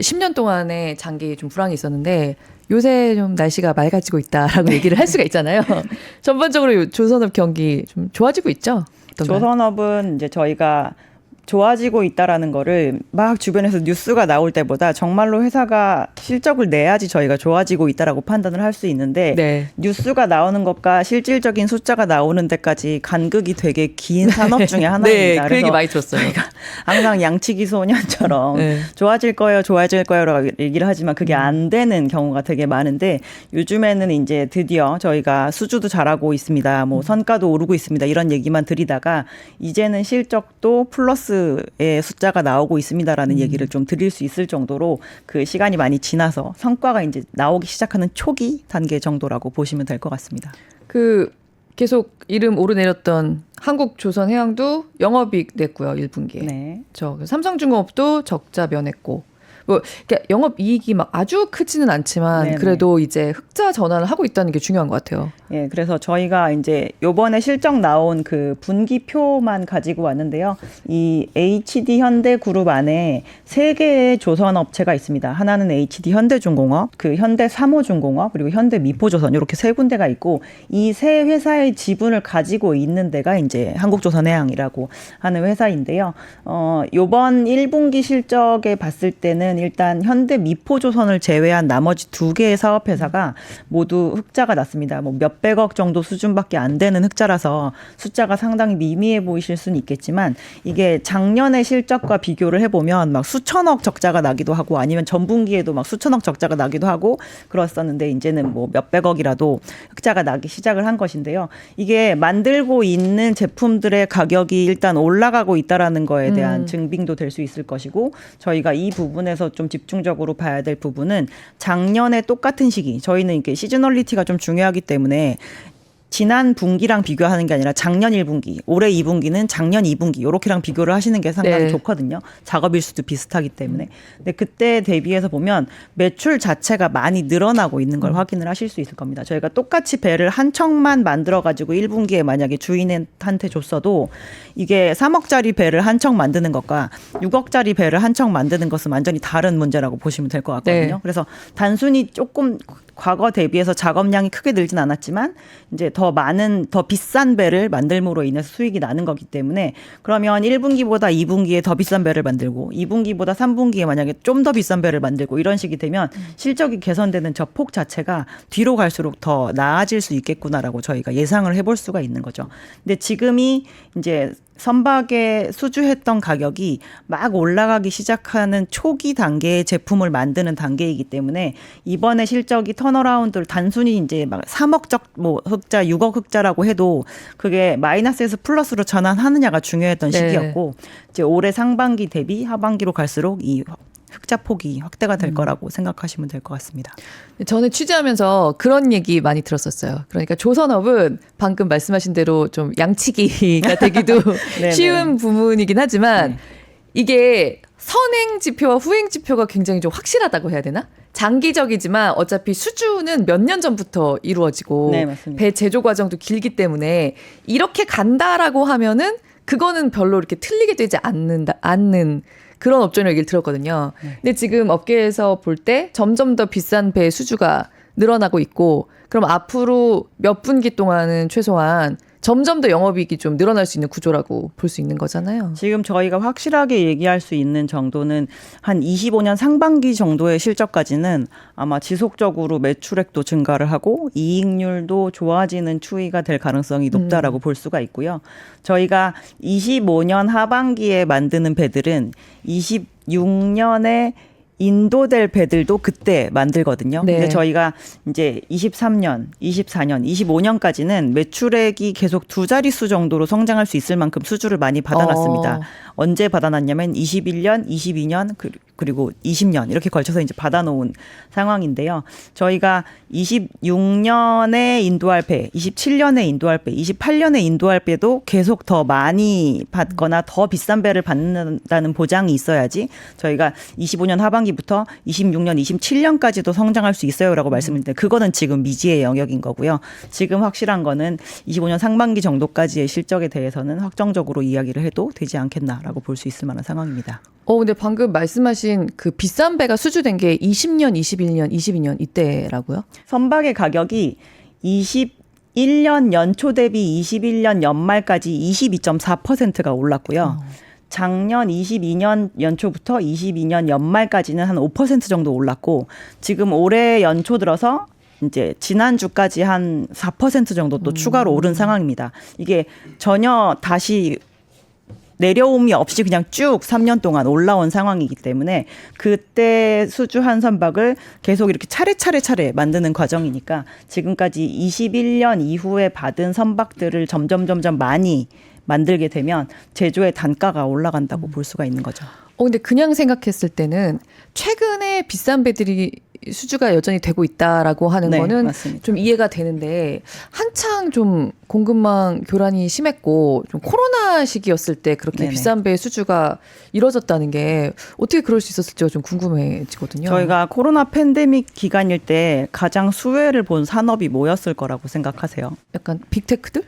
10년 동안의 장기 좀 불황이 있었는데 요새 좀 날씨가 맑아지고 있다라고 얘기를 할 수가 있잖아요. 전반적으로 요 조선업 경기 좀 좋아지고 있죠. 조선업은 이제 저희가 좋아지고 있다라는 거를 막 주변에서 뉴스가 나올 때보다 정말로 회사가 실적을 내야지 저희가 좋아지고 있다라고 판단을 할 수 있는데 네. 뉴스가 나오는 것과 실질적인 숫자가 나오는 데까지 간극이 되게 긴 산업 중에 네, 하나입니다. 그 얘기 많이 들었어요. 항상 양치기 소년처럼 네. 좋아질 거예요, 좋아질 거예요라고 얘기를 하지만 그게 안 되는 경우가 되게 많은데 요즘에는 이제 드디어 저희가 수주도 잘하고 있습니다. 뭐 선가도 오르고 있습니다. 이런 얘기만 드리다가 이제는 실적도 플러스 의 숫자가 나오고 있습니다라는 얘기를 좀 드릴 수 있을 정도로 그 시간이 많이 지나서 성과가 이제 나오기 시작하는 초기 단계 정도라고 보시면 될 것 같습니다. 그 계속 이름 오르내렸던 한국조선해양도 영업이익 냈고요, 1분기에. 네. 저 삼성중공업도 적자 면했고 뭐 그러니까 영업 이익이 막 아주 크지는 않지만 네네. 그래도 이제 흑자 전환을 하고 있다는 게 중요한 것 같아요. 예, 그래서 저희가 이제 요번에 실적 나온 그 분기표만 가지고 왔는데요. 이 HD 현대 그룹 안에 세 개의 조선 업체가 있습니다. 하나는 HD 현대중공업, 그 현대 삼호중공업, 그리고 현대 미포조선 이렇게 세 군데가 있고 이 세 회사의 지분을 가지고 있는 데가 이제 한국조선해양이라고 하는 회사인데요. 어, 요번 1분기 실적에 봤을 때는 일단 현대 미포조선을 제외한 나머지 두 개의 사업 회사가 모두 흑자가 났습니다. 뭐 몇백억 정도 수준밖에 안 되는 흑자라서 숫자가 상당히 미미해 보이실 수는 있겠지만 이게 작년의 실적과 비교를 해보면 막 수천억 적자가 나기도 하고 아니면 전분기에도 막 수천억 적자가 나기도 하고 그랬었는데 이제는 뭐 몇백억이라도 흑자가 나기 시작을 한 것인데요. 이게 만들고 있는 제품들의 가격이 일단 올라가고 있다라는 거에 대한 음. 증빙도 될 수 있을 것이고 저희가 이 부분에서 좀 집중적으로 봐야 될 부분은 작년에 똑같은 시기 저희는 이게 시즈널리티가 좀 중요하기 때문에 지난 분기랑 비교하는 게 아니라 작년 1분기, 올해 2분기는 작년 2분기 요렇게랑 비교를 하시는 게 상당히 네. 좋거든요. 작업일 수도 비슷하기 때문에. 근데 그때 대비해서 보면 매출 자체가 많이 늘어나고 있는 걸 확인을 하실 수 있을 겁니다. 저희가 똑같이 배를 한 척만 만들어 가지고 1분기에 만약에 주인한테 줬어도 이게 3억짜리 배를 한 척 만드는 것과 6억짜리 배를 한 척 만드는 것은 완전히 다른 문제라고 보시면 될 것 같거든요. 네. 그래서 단순히 조금 과거 대비해서 작업량이 크게 늘진 않았지만 이제 더 많은 더 비싼 배를 만들므로 인해서 수익이 나는 거기 때문에 그러면 1분기보다 2분기에 더 비싼 배를 만들고 2분기보다 3분기에 만약에 좀 더 비싼 배를 만들고 이런 식이 되면 실적이 개선되는 저 폭 자체가 뒤로 갈수록 더 나아질 수 있겠구나라고 저희가 예상을 해볼 수가 있는 거죠. 근데 지금이 이제 선박에 수주했던 가격이 막 올라가기 시작하는 초기 단계의 제품을 만드는 단계이기 때문에 이번에 실적이 턴어라운드를 단순히 이제 막 3억적 뭐 흑자, 6억 흑자라고 해도 그게 마이너스에서 플러스로 전환하느냐가 중요했던 네. 시기였고 이제 올해 상반기 대비 하반기로 갈수록 이 흑자 폭이 확대가 될 거라고 생각하시면 될 것 같습니다. 저는 취재하면서 그런 얘기 많이 들었었어요. 그러니까 조선업은 방금 말씀하신 대로 좀 양치기가 되기도. 쉬운 부분이긴 하지만 네. 이게 선행 지표와 후행 지표가 굉장히 좀 확실하다고 해야 되나? 장기적이지만 어차피 수주는 몇 년 전부터 이루어지고 네. 배 제조 과정도 길기 때문에 이렇게 간다라고 하면은 그거는 별로 이렇게 틀리게 되지 않는다 않는 그런 업종의 얘기를 들었거든요. 네. 근데 지금 업계에서 볼 때 점점 더 비싼 배 수주가 늘어나고 있고 그럼 앞으로 몇 분기 동안은 최소한 점점 더 영업이익이 좀 늘어날 수 있는 구조라고 볼 수 있는 거잖아요. 지금 저희가 확실하게 얘기할 수 있는 정도는 한 25년 상반기 정도의 실적까지는 아마 지속적으로 매출액도 증가를 하고 이익률도 좋아지는 추이가 될 가능성이 높다라고 볼 수가 있고요. 저희가 25년 하반기에 만드는 배들은 26년에 인도될 배들도 그때 만들거든요. 네. 근데 저희가 이제 23년, 24년, 25년까지는 매출액이 계속 두 자릿수 정도로 성장할 수 있을 만큼 수주를 많이 받아놨습니다. 어. 언제 받아놨냐면 21년, 22년 그- 그리고 20년 이렇게 걸쳐서 이제 받아놓은 상황인데요. 저희가 26년에 인도할 배, 27년에 인도할 배, 28년에 인도할 배도 계속 더 많이 받거나 더 비싼 배를 받는다는 보장이 있어야지 저희가 25년 하반기부터 26년, 27년까지도 성장할 수 있어요라고 말씀드렸는데 그거는 지금 미지의 영역인 거고요. 지금 확실한 거는 25년 상반기 정도까지의 실적에 대해서는 확정적으로 이야기를 해도 되지 않겠나라고 볼 수 있을 만한 상황입니다. 어, 근데 방금 말씀하신 말씀하신 그 비싼 배가 수주된 게 20년, 21년, 22년 이때라고요? 선박의 가격이 21년 연초 대비 21년 연말까지 22.4%가 올랐고요. 작년 22년 연초부터 22년 연말까지는 한 5% 정도 올랐고 지금 올해 연초 들어서 이제 지난주까지 한 4% 정도 또 추가로 오른 상황입니다. 이게 전혀 다시 내려옴이 없이 그냥 쭉 3년 동안 올라온 상황이기 때문에 그때 수주 한 선박을 계속 이렇게 차례차례 차례 만드는 과정이니까 지금까지 21년 이후에 받은 선박들을 점점 점점 많이 만들게 되면 제조의 단가가 올라간다고 볼 수가 있는 거죠. 어, 근데 그냥 생각했을 때는 최근에 비싼 배들이 수주가 여전히 되고 있다라고 하는 네, 거는 맞습니다. 좀 이해가 되는데 한창 좀 공급망 교란이 심했고 좀 코로나 시기였을 때 그렇게 네네. 비싼 배 수주가 이뤄졌다는 게 어떻게 그럴 수 있었을지가 좀 궁금해지거든요. 저희가 코로나 팬데믹 기간일 때 가장 수혜를 본 산업이 뭐였을 거라고 생각하세요? 약간 빅테크들?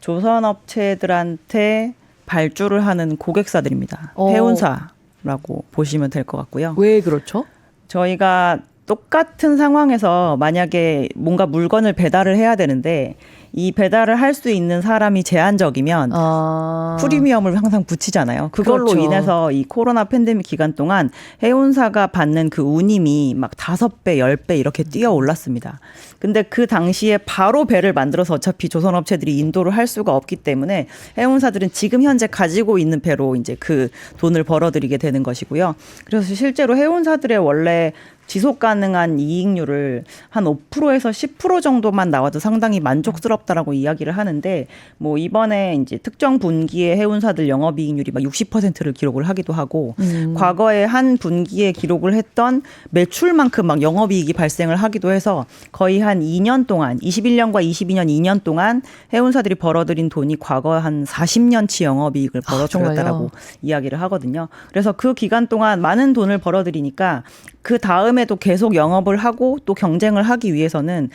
조선업체들한테 발주를 하는 고객사들입니다. 어. 해운사라고 보시면 될 것 같고요. 왜 그렇죠? 저희가 똑같은 상황에서 만약에 뭔가 물건을 배달을 해야 되는데 이 배달을 할 수 있는 사람이 제한적이면 아. 프리미엄을 항상 붙이잖아요. 그걸로 그렇죠. 인해서 이 코로나 팬데믹 기간 동안 해운사가 받는 그 운임이 막 다섯 배, 열 배 이렇게 뛰어 올랐습니다. 근데 그 당시에 바로 배를 만들어서 어차피 조선 업체들이 인도를 할 수가 없기 때문에 해운사들은 지금 현재 가지고 있는 배로 이제 그 돈을 벌어들이게 되는 것이고요. 그래서 실제로 해운사들의 원래 지속 가능한 이익률을 한 5%에서 10% 정도만 나와도 상당히 만족스럽다라고 이야기를 하는데 뭐 이번에 이제 특정 분기에 해운사들 영업 이익률이 막 60%를 기록을 하기도 하고 음. 과거에 한 분기에 기록을 했던 매출만큼 막 영업 이익이 발생을 하기도 해서 거의 한 2년 동안 21년과 22년 2년 동안 해운사들이 벌어들인 돈이 과거 한 40년치 영업 이익을 아, 벌어들였다라고 정말요? 이야기를 하거든요. 그래서 그 기간 동안 많은 돈을 벌어들이니까 그 다음에도 계속 영업을 하고 또 경쟁을 하기 위해서는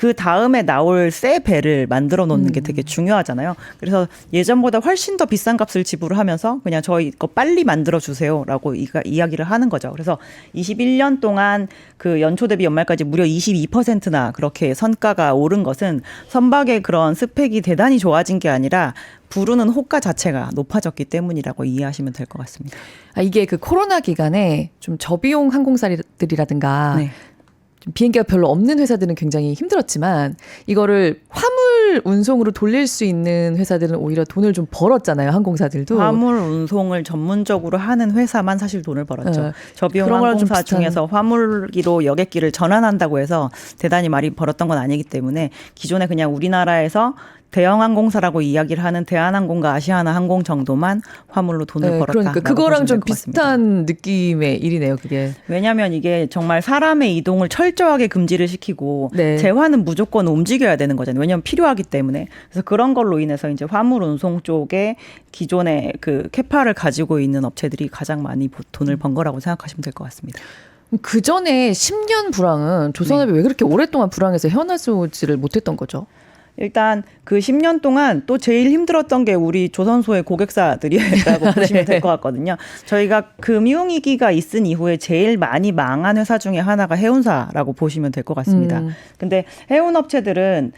그 다음에 나올 새 배를 만들어 놓는 게 되게 중요하잖아요. 그래서 예전보다 훨씬 더 비싼 값을 지불하면서 그냥 저희 거 빨리 만들어 주세요라고 이가 이야기를 하는 거죠. 그래서 21년 동안 그 연초 대비 연말까지 무려 22%나 그렇게 선가가 오른 것은 선박의 그런 스펙이 대단히 좋아진 게 아니라 부르는 호가 자체가 높아졌기 때문이라고 이해하시면 될 것 같습니다. 아, 이게 그 코로나 기간에 좀 저비용 항공사들이라든가 네. 좀 비행기가 별로 없는 회사들은 굉장히 힘들었지만 이거를 화물 운송으로 돌릴 수 있는 회사들은 오히려 돈을 좀 벌었잖아요 항공사들도 화물 운송을 전문적으로 하는 회사만 사실 돈을 벌었죠. 네. 저비용 항공사 중에서 화물기로 여객기를 전환한다고 해서 대단히 많이 벌었던 건 아니기 때문에 기존에 그냥 우리나라에서 대형 항공사라고 이야기를 하는 대한항공과 아시아나 항공 정도만 화물로 돈을 네, 벌었다. 그러니까 그거랑 좀 비슷한 느낌의 일이네요 그게 왜냐하면 이게 정말 사람의 이동을 철저하게 금지를 시키고 네. 재화는 무조건 움직여야 되는 거잖아요. 왜냐하면 필요하기 때문에. 그래서 그런 걸로 인해서 이제 화물 운송 쪽에 기존의 그 캐파를 가지고 있는 업체들이 가장 많이 보- 돈을 번 거라고 생각하시면 될 것 같습니다. 그 전에 10년 불황은 조선업이 왜 그렇게 오랫동안 불황해서 헤어나지를 못했던 거죠? 일단 그 10년 동안 또 제일 힘들었던 게 우리 조선소의 고객사들이라고 보시면 될 것 같거든요. 저희가 금융위기가 있은 이후에 제일 많이 망한 회사 중에 하나가 해운사라고 보시면 될 것 같습니다. 음. 근데 해운업체들은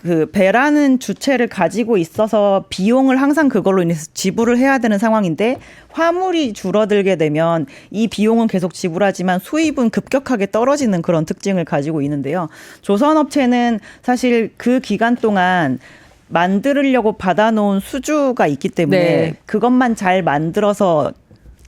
그 배라는 주체를 가지고 있어서 비용을 항상 그걸로 인해서 지불을 해야 되는 상황인데 화물이 줄어들게 되면 이 비용은 계속 지불하지만 수입은 급격하게 떨어지는 그런 특징을 가지고 있는데요. 조선업체는 사실 그 기간 동안 만들려고 받아놓은 수주가 있기 때문에 네. 그것만 잘 만들어서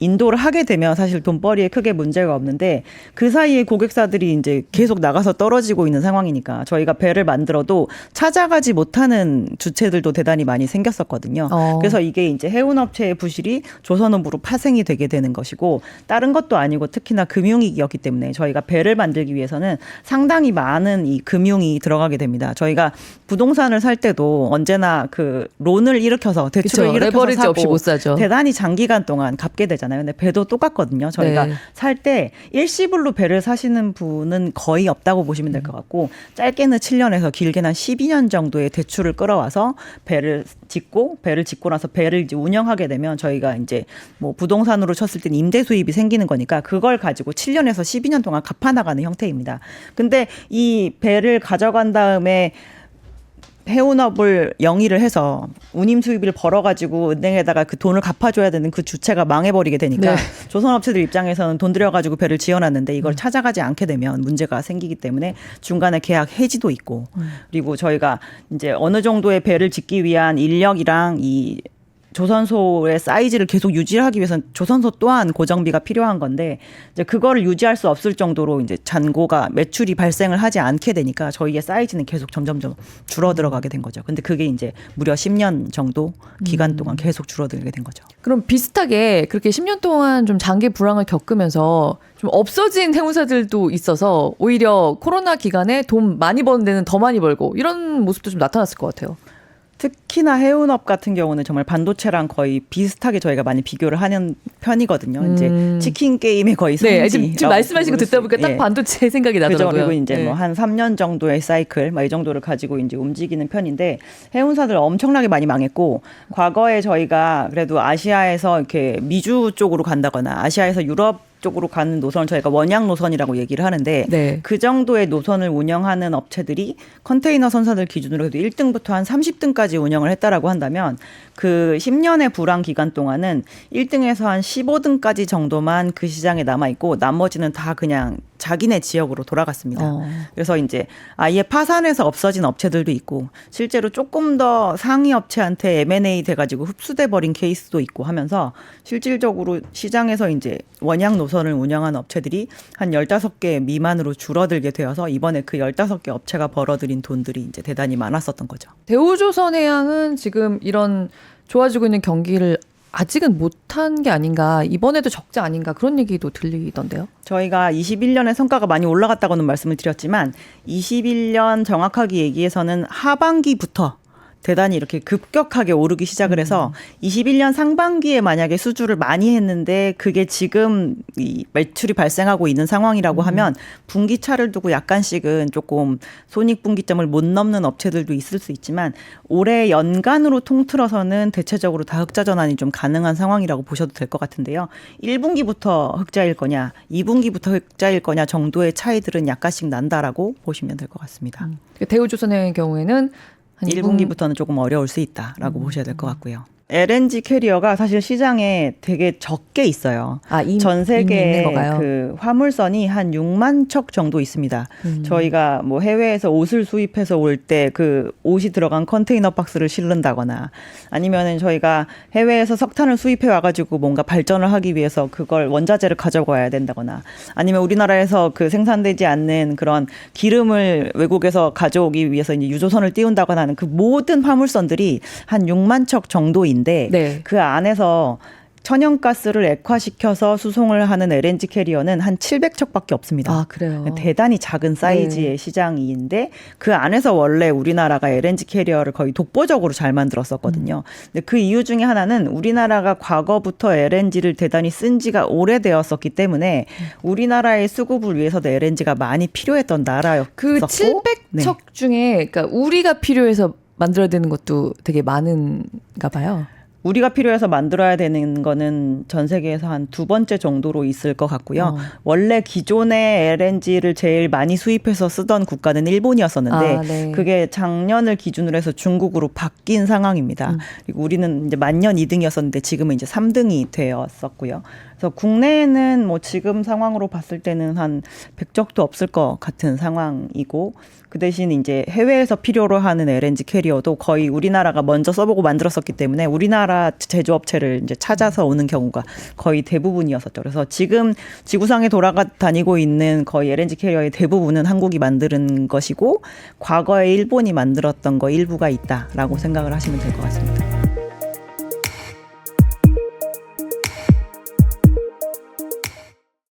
인도를 하게 되면 사실 돈벌이에 크게 문제가 없는데 그 사이에 고객사들이 이제 계속 나가서 떨어지고 있는 상황이니까 저희가 배를 만들어도 찾아가지 못하는 주체들도 대단히 많이 생겼었거든요. 어. 그래서 이게 이제 해운업체의 부실이 조선업으로 파생이 되게 되는 것이고 다른 것도 아니고 특히나 금융위기였기 때문에 저희가 배를 만들기 위해서는 상당히 많은 이 금융이 들어가게 됩니다. 저희가 부동산을 살 때도 언제나 그 론을 일으켜서 대출을 그쵸. 일으켜서 사고 없이 못 사죠. 대단히 장기간 동안 갚게 되잖아요. 많아요. 근데 배도 똑같거든요. 저희가 네. 살때 일시불로 배를 사시는 분은 거의 없다고 보시면 될 것 같고 짧게는 7년에서 길게는 한 12년 정도의 대출을 끌어와서 배를 짓고 배를 짓고 나서 배를 이제 운영하게 되면 저희가 이제 뭐 부동산으로 쳤을 땐 임대 수입이 생기는 거니까 그걸 가지고 7년에서 12년 동안 갚아 나가는 형태입니다. 근데 이 배를 가져간 다음에 해운업을 영위를 해서 운임 수입을 벌어가지고 은행에다가 그 돈을 갚아줘야 되는 그 주체가 망해버리게 되니까 네. 조선업체들 입장에서는 돈 들여가지고 배를 지어놨는데 이걸 찾아가지 않게 되면 문제가 생기기 때문에 중간에 계약 해지도 있고 그리고 저희가 이제 어느 정도의 배를 짓기 위한 인력이랑 이 조선소의 사이즈를 계속 유지하기 위해서는 조선소 또한 고정비가 필요한 건데 이제 그거를 유지할 수 없을 정도로 이제 잔고가 매출이 발생을 하지 않게 되니까 저희의 사이즈는 계속 점점점 줄어들어가게 된 거죠. 근데 그게 이제 무려 10년 정도 기간 동안 계속 줄어들게 된 거죠. 그럼 비슷하게 그렇게 10년 동안 좀 장기 불황을 겪으면서 좀 없어진 해운사들도 있어서 오히려 코로나 기간에 돈 많이 버는 데는 더 많이 벌고 이런 모습도 좀 나타났을 것 같아요. 특히나 해운업 같은 경우는 정말 반도체랑 거의 비슷하게 저희가 많이 비교를 하는 편이거든요. 음. 이제 치킨 게임의 거의 네, 성지. 지금, 지금 말씀하신 거 듣다 보니까 딱 예. 반도체 생각이 그죠. 나더라고요. 그리고 이제 네. 뭐한 3년 정도의 사이클, 막 이 정도를 가지고 이제 움직이는 편인데 해운사들 엄청나게 많이 망했고 과거에 저희가 그래도 아시아에서 이렇게 미주 쪽으로 간다거나 아시아에서 유럽 쪽으로 가는 노선을 저희가 원양 노선이라고 얘기를 하는데 네. 그 정도의 노선을 운영하는 업체들이 컨테이너 선사들 기준으로 해도 1등부터 한 30등까지 운영을 했다라고 한다면 그 10년의 불황 기간 동안은 1등에서 한 15등까지 정도만 그 시장에 남아 있고 나머지는 다 그냥 자기네 지역으로 돌아갔습니다. 어. 그래서 이제 아예 파산해서 없어진 업체들도 있고 실제로 조금 더 상위 업체한테 M&A 돼가지고 흡수돼 버린 케이스도 있고 하면서 실질적으로 시장에서 이제 원양 노선을 운영하는 업체들이 한 15개 미만으로 줄어들게 되어서 이번에 그 15개 업체가 벌어들인 돈들이 이제 대단히 많았었던 거죠. 대우조선해양은 지금 이런 좋아지고 있는 경기를 아직은 못한 게 아닌가 이번에도 적자 아닌가 그런 얘기도 들리던데요. 저희가 21년에 성과가 많이 올라갔다고는 말씀을 드렸지만 21년 정확하게 얘기해서는 하반기부터 대단히 이렇게 급격하게 오르기 시작을 해서 21년 상반기에 만약에 수주를 많이 했는데 그게 지금 이 매출이 발생하고 있는 상황이라고 하면 분기차를 두고 약간씩은 조금 손익분기점을 못 넘는 업체들도 있을 수 있지만 올해 연간으로 통틀어서는 대체적으로 다 흑자 전환이 좀 가능한 상황이라고 보셔도 될 것 같은데요. 1분기부터 흑자일 거냐, 2분기부터 흑자일 거냐 정도의 차이들은 약간씩 난다라고 보시면 될 것 같습니다. 대우조선해양의 경우에는 한 1분기부터는 조금 어려울 수 있다라고 보셔야 될 것 같고요. LNG 캐리어가 사실 시장에 되게 적게 있어요. 아, 임- 전 세계? 그 화물선이 한 6만 척 정도 있습니다. 음. 저희가 뭐 해외에서 옷을 수입해서 올 때 그 옷이 들어간 컨테이너 박스를 실른다거나 아니면은 저희가 해외에서 석탄을 수입해 와가지고 뭔가 발전을 하기 위해서 그걸 원자재를 가져가야 된다거나 아니면 우리나라에서 그 생산되지 않는 그런 기름을 외국에서 가져오기 위해서 이제 유조선을 띄운다거나 하는 그 모든 화물선들이 한 6만 척 정도 인데 네. 그 안에서 천연가스를 액화시켜서 수송을 하는 LNG 캐리어는 한 700척밖에 없습니다. 아 그래요. 대단히 작은 사이즈의 네. 시장인데 그 안에서 원래 우리나라가 LNG 캐리어를 거의 독보적으로 잘 만들었었거든요. 근데 그 이유 중에 하나는 우리나라가 과거부터 LNG를 대단히 쓴 지가 오래되었었기 때문에 우리나라의 수급을 위해서도 LNG가 많이 필요했던 나라였었고 그 700척 네. 중에 그러니까 우리가 필요해서 만들어야 되는 것도 되게 많은가 봐요. 우리가 필요해서 만들어야 되는 거는 전 세계에서 한 두 번째 정도로 있을 것 같고요. 어. 원래 기존의 LNG를 제일 많이 수입해서 쓰던 국가는 일본이었었는데 아, 네. 그게 작년을 기준으로 해서 중국으로 바뀐 상황입니다. 음. 그리고 우리는 이제 만년 2등이었었는데 지금은 이제 3등이 되었었고요. 그래서 국내에는 뭐 지금 상황으로 봤을 때는 한 100적도 없을 것 같은 상황이고 그 대신 이제 해외에서 필요로 하는 LNG 캐리어도 거의 우리나라가 먼저 써보고 만들었었기 때문에 우리나라 제조업체를 이제 찾아서 오는 경우가 거의 대부분이었었죠. 그래서 지금 지구상에 돌아가 다니고 있는 거의 LNG 캐리어의 대부분은 한국이 만드는 것이고 과거에 일본이 만들었던 거 일부가 있다라고 생각을 하시면 될 것 같습니다.